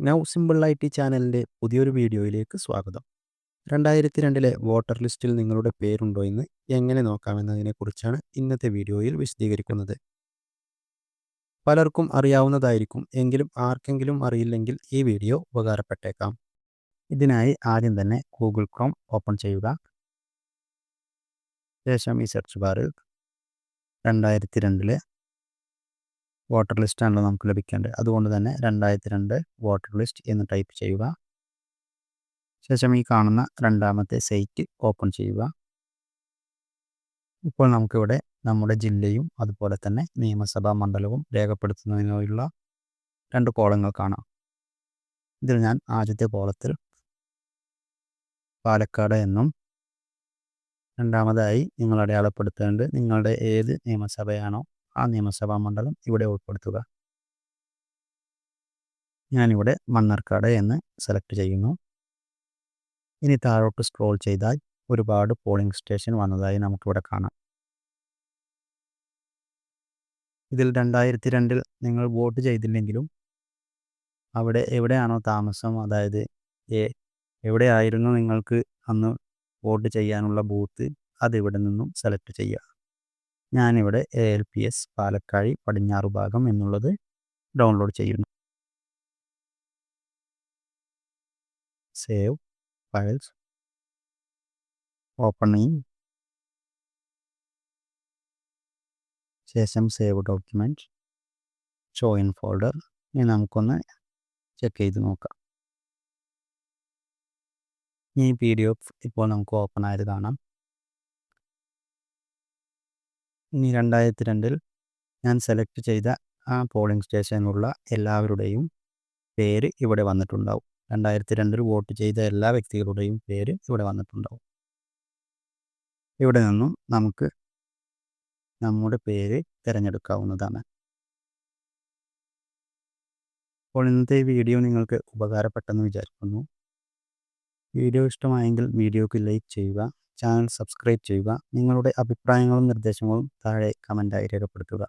Now simple I T ചാനലിന്റെ പുതിയൊരു വീഡിയോയിലേക്ക് സ്വാഗതം. രണ്ടായിരത്തി രണ്ടിലെ വോട്ടർ ലിസ്റ്റിൽ നിങ്ങളുടെ പേരുണ്ടോ എന്ന് എങ്ങനെ നോക്കാമെന്നതിനെക്കുറിച്ചാണ് ഇന്നത്തെ വീഡിയോയിൽ വിശദീകരിക്കുന്നത്. പലർക്കും അറിയാവുന്നതായിരിക്കും എങ്കിലും ആർക്കെങ്കിലും അറിയില്ലെങ്കിൽ ഈ വീഡിയോ ഉപകാരപ്പെട്ടേക്കാം. ഇതിനായി ആദ്യം തന്നെ ഗൂഗിൾ ക്രോം ഓപ്പൺ ചെയ്യുക. ശേഷം ഈ സെർച്ച് ബാറിൽ രണ്ടായിരത്തി രണ്ടിലെ വോട്ടർ ലിസ്റ്റാണല്ലോ നമുക്ക് ലഭിക്കേണ്ടത്. അതുകൊണ്ട് തന്നെ രണ്ടായിരത്തി രണ്ട് വോട്ടർ ലിസ്റ്റ് എന്ന് ടൈപ്പ് ചെയ്യുക. ശേഷം ഈ കാണുന്ന രണ്ടാമത്തെ സൈറ്റ് ഓപ്പൺ ചെയ്യുക. ഇപ്പോൾ നമുക്കിവിടെ നമ്മുടെ ജില്ലയും അതുപോലെ തന്നെ നിയമസഭാ മണ്ഡലവും രേഖപ്പെടുത്തുന്നതിനുള്ള രണ്ട് കോളങ്ങൾ കാണാം. ഇതിൽ ഞാൻ ആദ്യത്തെ കോളത്തിൽ പാലക്കാട് എന്നും രണ്ടാമതായി നിങ്ങൾ അടയാളപ്പെടുത്തേണ്ടത് നിങ്ങളുടെ ഏത് നിയമസഭയാണോ ആ നിയമസഭാ മണ്ഡലം ഇവിടെ ഉൾപ്പെടുത്തുക. ഞാനിവിടെ മണ്ണർക്കാട് എന്ന് സെലക്ട് ചെയ്യുന്നു. ഇനി താഴോട്ട് സ്ക്രോൾ ചെയ്താൽ ഒരുപാട് പോളിംഗ് സ്റ്റേഷൻ വന്നതായി നമുക്കിവിടെ കാണാം. ഇതിൽ രണ്ടായിരത്തി രണ്ടിൽ നിങ്ങൾ വോട്ട് ചെയ്തില്ലെങ്കിലും അവിടെ എവിടെയാണോ താമസം അതായത് എവിടെയായിരുന്നു നിങ്ങൾക്ക് അന്ന് വോട്ട് ചെയ്യാനുള്ള ബൂത്ത് അതിവിടെ നിന്നും സെലക്ട് ചെയ്യുക. ഞാനിവിടെ A L P S Palakkazhi പടിഞ്ഞാറ് ഭാഗം എന്നുള്ളത് ഡൗൺലോഡ് ചെയ്യുന്നു. സേവ് ഫയൽസ് ഓപ്പൺ ചെയ്യും ശേഷം save document show in folder ഇനി നമുക്കൊന്ന് ചെക്ക് ചെയ്ത് നോക്കാം. ഈ പി ഡി എഫ് ഇപ്പോൾ നമുക്ക് ഓപ്പൺ ആയത് കാണാം. ഇനി രണ്ടായിരത്തി രണ്ടിൽ ഞാൻ സെലക്ട് ചെയ്ത ആ പോളിംഗ് സ്റ്റേഷനിലുള്ള എല്ലാവരുടെയും പേര് ഇവിടെ വന്നിട്ടുണ്ടാവും. രണ്ടായിരത്തി രണ്ടിൽ വോട്ട് ചെയ്ത എല്ലാ വ്യക്തികളുടെയും പേര് ഇവിടെ വന്നിട്ടുണ്ടാവും. ഇവിടെ നിന്നും നമുക്ക് നമ്മുടെ പേര് തിരഞ്ഞെടുക്കാവുന്നതാണ്. അപ്പോൾ ഇന്നത്തെ വീഡിയോ നിങ്ങൾക്ക് ഉപകാരപ്പെട്ടെന്ന് വിചാരിക്കുന്നു. വീഡിയോ ഇഷ്ടമായെങ്കിൽ വീഡിയോക്ക് ലൈക്ക് ചെയ്യുക ചാനൽ സബ്സ്ക്രൈബ് ചെയ്യുക നിങ്ങളുടെ അഭിപ്രായങ്ങളും നിർദ്ദേശങ്ങളും താഴെ കമന്റായി രേഖപ്പെടുത്തുക.